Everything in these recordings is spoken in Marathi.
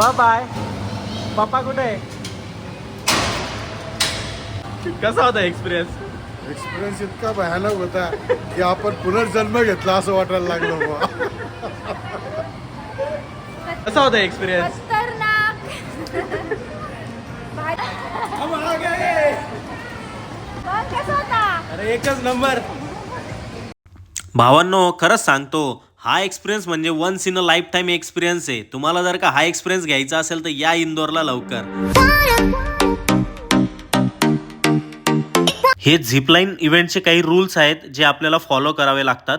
Bye bye. पप्पा कुठे आहे? कसा होता एक्सपिरियन्स एक्सपिरियन्स इतका भयानक होता की आपण पुनर्जन्म घेतला असं वाटायला लागलं बुवा. कसा होता एक्सपिरियन्स खतरनाक. भारी. बघ कसं होता? अरे एकच नंबर भावांनो खरंच सांगतो हा एक्सपिरियन्स म्हणजे once in a lifetime experience आहे. तुम्हाला जर का हा एक्सपिरियन्स घ्यायचा असेल तर या इंदोरला लवकर. हे झिपलाईन इव्हेंटचे काही रूल्स आहेत जे आपल्याला फॉलो करावे लागतात.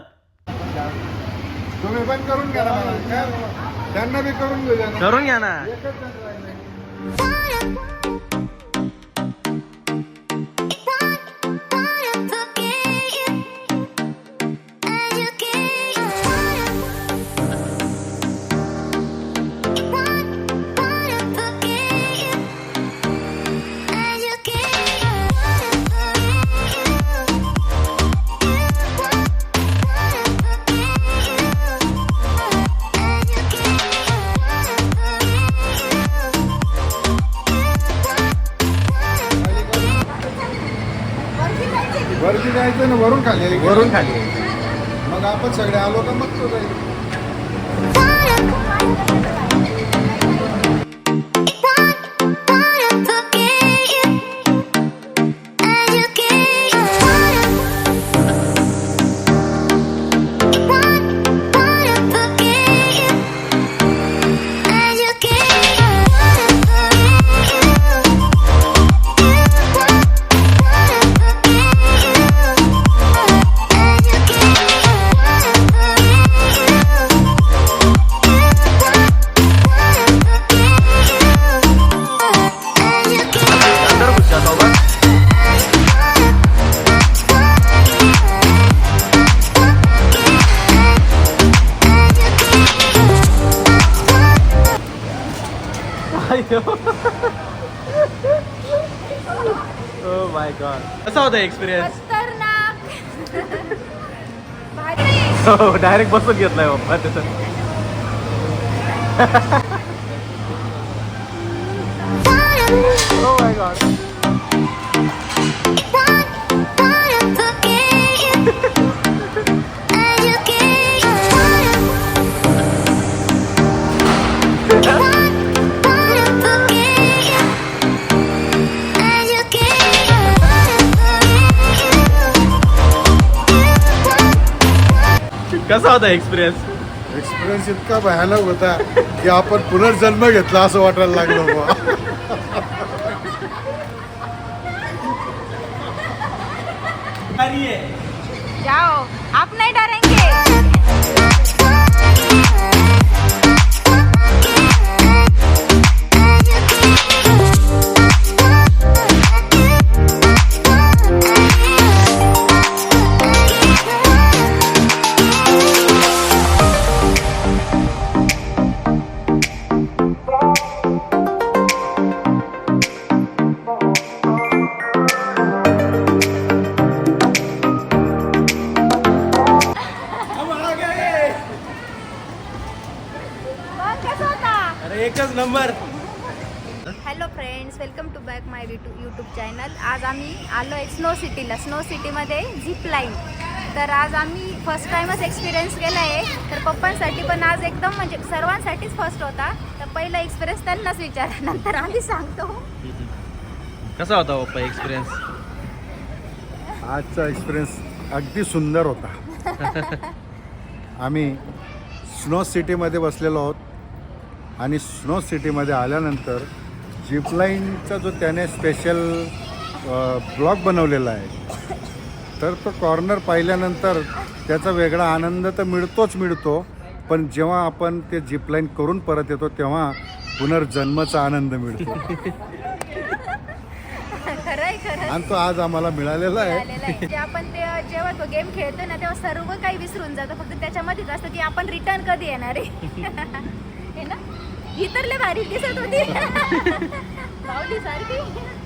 करून घ्या ना. वरती जायचं ना वरून खाली वरून खाली मग आपण सगळे आलो का मग तो जाईल. ओ माय गॉड कसा होता एक्सपिरियन्स खतरनाक. डायरेक्ट बसून घेतलाय पप्पा त्याचं कसा होता एक्सपिरियन्स एक्सपिरियन्स इतका भयानक होता की आपण पुनर्जन्म घेतला असं वाटायला लागलं बुवा. जाओ. आप नहीं डरेंगे. एकच number. Hello friends welcome to back my YouTube channel आज आम्ही आलो आहे स्नो सिटीला स्नो सिटीमध्ये झिप लाईन तर आज आम्ही फर्स्ट टाइमच एक्सपिरियन्स केला आहे. तर पप्पांसाठी पण आज एकदम म्हणजे सर्वांसाठीच फर्स्ट होता. तर पहिला एक्सपिरियन्स त्यांनाच विचारा. नंतर आम्ही सांगतो. कसा होता पप्पा एक्सपिरियन्स आजचा एक्सपिरियन्स अगदी सुंदर होता. आम्ही स्नो सिटीमध्ये बसलेलो आहोत. आणि स्नो सिटीमध्ये आल्यानंतर जिपलाईनचा जो त्याने स्पेशल ब्लॉग बनवलेला आहे तर तो कॉर्नर पाहिल्यानंतर त्याचा वेगळा आनंद तर मिळतोच मिळतो पण जेव्हा आपण ते जिपलाईन करून परत येतो तेव्हा पुनर्जन्माचा आनंद मिळतो. आणि तो आज आम्हाला मिळालेला आहे. जे आपण ते जेव्हा तो गेम खेळतो ना तेव्हा सर्व काही विसरून जातो. फक्त त्याच्यामध्येच असतं की आपण रिटर्न कधी येणार आहे? हे ना? ही तर लय भारी दिसत होती. सारखी.